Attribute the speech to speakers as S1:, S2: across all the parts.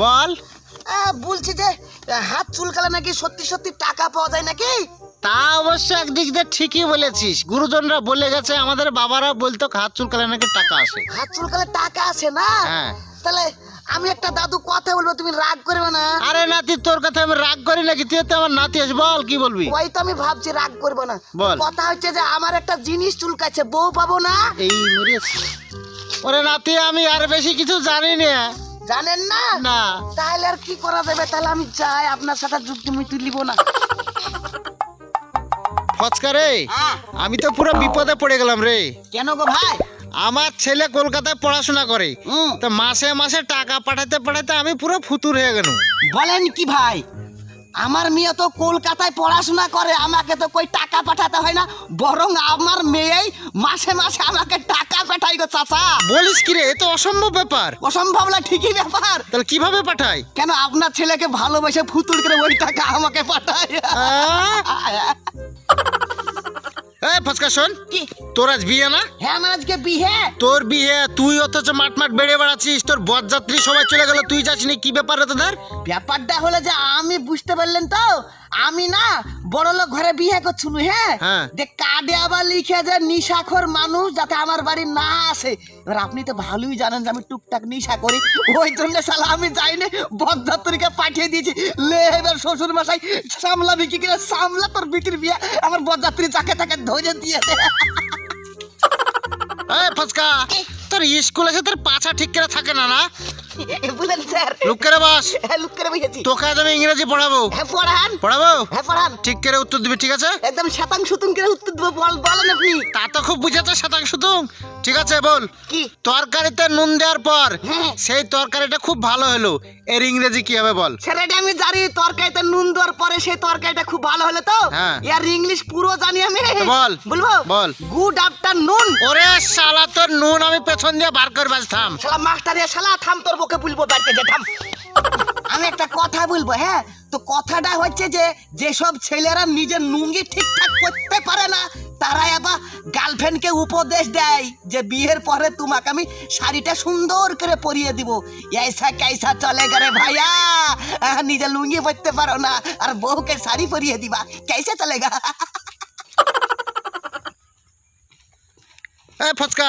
S1: বল।
S2: বলছি যে হাত চুলকালে নাকি সত্যি সত্যি টাকা পাওয়া যায় নাকি?
S1: তা অবশ্য একদিক দিয়ে ঠিকই বলেছিস। গুরুজনরা বলে গেছে আমাদের বাবারা বলতো হাত চুলকালে নাকি টাকা আসে।
S2: হাত চুলকালে টাকা আসে না?
S1: হ্যাঁ।
S2: তাহলে আমি একটা দাদু কথা বলব তুমি রাগ করবে না?
S1: আরে নাতি তোর কথা আমি রাগ করি নাকি? তুই তো আমার নাতি আস বল কি বলবি?
S2: ওই তো আমি ভাবছি রাগ করব না।
S1: বল।
S2: কথা হচ্ছে যে আমার একটা জিনিস চুলকাচ্ছে বউ পাবো না?
S1: এই মরিয়েছি ওরে নাতি আমি আর বেশি কিছু জানি না।
S2: জানেন না?
S1: না।
S2: তাহলে আর কি করা যাবে? তাহলে আমি যাই আপনার সাথে যুক্তি মুক্তি লিব না।
S1: ফচকা রে
S2: হ্যাঁ,
S1: আমি তো পুরো বিপদে পড়ে গেলাম রে।
S2: কেন গো ভাই?
S1: আমার ছেলে কলকাতায় পড়াশোনা করে। তো মাসে মাসে টাকা পাঠাতে পাঠাতে আমি পুরো ফুতুর হয়ে গেল
S2: বলেন কি ভাই? আমার মেয়ে তো কলকাতায় পড়াশোনা করে আমাকে তো কই টাকা পাঠাতে হয় না বরং আমার মেয়েই মাসে মাসে আমাকে টাকা পাঠাই গো চাচা।
S1: বলিস কি রে এ তো অসম্ভব ব্যাপার।
S2: অসম্ভব না ঠিকই ব্যাপার।
S1: তাহলে কীভাবে পাঠাই
S2: কেন আপনার ছেলেকে ভালোবেসে ফুতুল করে ওই টাকা আমাকে পাঠায়?
S1: এ ফচকা শোন।
S2: কি?
S1: তোর আজ বিয়ে না?
S2: হ্যাঁ আমার আজকে বিহে
S1: তোর বিয়ে তুই অথচ মাঠ মাঠ বেড়ে বেড়াচ্ছিস তোর বরযাত্রী সবাই চলে গেল তুই যাসনি কি ব্যাপার রে তোদের?
S2: ব্যাপারটা হলো যে আমি বুঝতে পারলেন তো আমি না বড় লোক ঘরে বিয়ে করছুন হ্যাঁ?
S1: হ্যাঁ।
S2: যে কার্ডে আবার লিখে যে নিশাখর মানুষ যাতে আমার বাড়ি না আসে। এবার আপনি তো ভালোই জানেন যে আমি টুকটাক নিশা করি ওই জন্য শালা আমি যাইনি বরযাত্রীকে পাঠিয়ে দিয়েছি। লে এবার শ্বশুর মশাই সামলা বিক্রি করে? সামলা তোর বিটির বিয়ে আমার বরযাত্রী যাকে তাকে ধরে দিয়েছে
S1: এই ফসকা তোর স্কুল আছে তোর পাছা ঠিক করে থাকে না না?
S2: বুঝলেন স্যার। হ্যাঁ লুক করে
S1: তোকে আজ আমি ইংরেজি পড়াবো।
S2: হ্যাঁ পড়ান।
S1: পড়াবো?
S2: হ্যাঁ পড়ান।
S1: ঠিক করে উত্তর দিবি ঠিক আছে?
S2: একদম শতাং সুতুং করে উত্তর দেবো বল বলেন আপনি।
S1: তা তো খুব বুঝাতে শতাংশ তুম। ঠিক আছে বল।
S2: কি?
S1: তরকারিতে নুন দেওয়ার পর। সেই তরকারিটা খুব ভালো হলো। এর ইংরেজি কি হবে বল।
S2: সেটাটা আমি জানি তরকারিতে নুন দেওয়ার পরে সেই তরকারিটা খুব ভালো হলো তো।
S1: হ্যাঁ।
S2: ইংলিশ পুরো জানি আমি।
S1: বল।
S2: বলব?
S1: বল।
S2: গুড আফটার নুন
S1: ওরে শালা তোর মুন আমি পেছন দিয়ে বার করে বাজতাম।
S2: শালা মাস্টার শালা, থাম তোর বুকে বলব বাড়িতে যে, থাম। আমি একটা কথা বলব হ্যাঁ? তো কথাটা হচ্ছে যে, যেসব ছেলেরা নিজের নুঙ্গি ঠিকঠাক করতে পারে না তারা আবার গার্লফ্রেন্ডকে উপদেশ দেয় যে, বিয়ের পরে তোমাকে আমি শাড়িটা সুন্দর করে পরিয়ে দিব। এইসা কেসা চলে গেলে ভাইয়া নিজে লুঙ্গি পরতে পারো না, আর বউকে শাড়ি পরিয়ে দিবা। কাইসা চলে গা
S1: এ ফচকা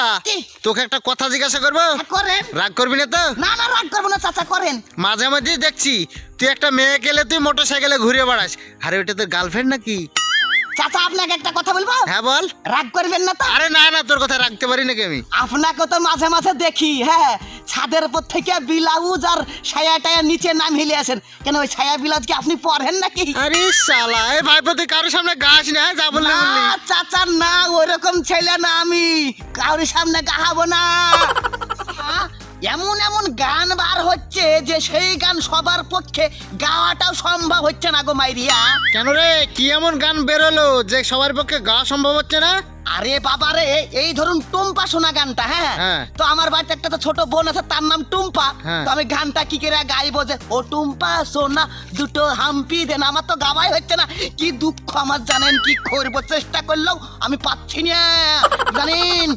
S1: তোকে একটা কথা জিজ্ঞাসা করব?
S2: করেন।
S1: রাগ করবি না তো?
S2: না না রাগ করব না চাচা করেন।
S1: মাঝে মাঝে দেখছি তুই একটা মেয়ে গেলে তুই মোটর সাইকেলে ঘুরে বেড়াস। আরে ওইটা তোর গার্লফ্রেন্ড নাকি?
S2: চাচা আপনাকে একটা কথা বলব?
S1: হ্যাঁ বল।
S2: রাগ করবেন না তো?
S1: আরে না না তোর কথা রাখতে পারি নাকি আমি?
S2: আপনাকে তো মাঝে মাঝে দেখি হ্যাঁ ছাদের উপর থেকে ব্লাউজ আর ছায়া টায়া নিচে নাম হিলে আসেন। কেন ওই ছায়া ব্লাউজ কি আপনি পরেন নাকি?
S1: আরে শালা এই ভাইপো তুই কারোর সামনে গাছ না যা বললি
S2: না
S1: বললি।
S2: চাচা না ওইরকম ছেলে না আমি। কারোর সামনে গাহাবো না। এমন এমন গান বার হচ্ছে যে সেই গান সবার পক্ষে গাওয়াটাও সম্ভব হচ্ছে না গো মাইরিয়া।
S1: কেন রে? কি এমন গান বেরোলো যে সবার পক্ষে গাওয়া সম্ভব হচ্ছে না?
S2: আরে বাবা রে এই ধরুন টুম্পা শোনা গানটা হ্যাঁ?
S1: হ্যাঁ।
S2: তো আমার বাড়িতে একটা তো ছোট বোন আছে তার নাম টুম্পা।
S1: হ্যাঁ।
S2: তো আমি গানটা কি করে গাইবো যে ও টুম্পা সোনা দুটো হাম্পি দেন। আমার তো গাওয়াই হচ্ছে না। কি দুঃখ আমার জানেন কি করব চেষ্টা করলেও আমি পাচ্ছি না। জানেন?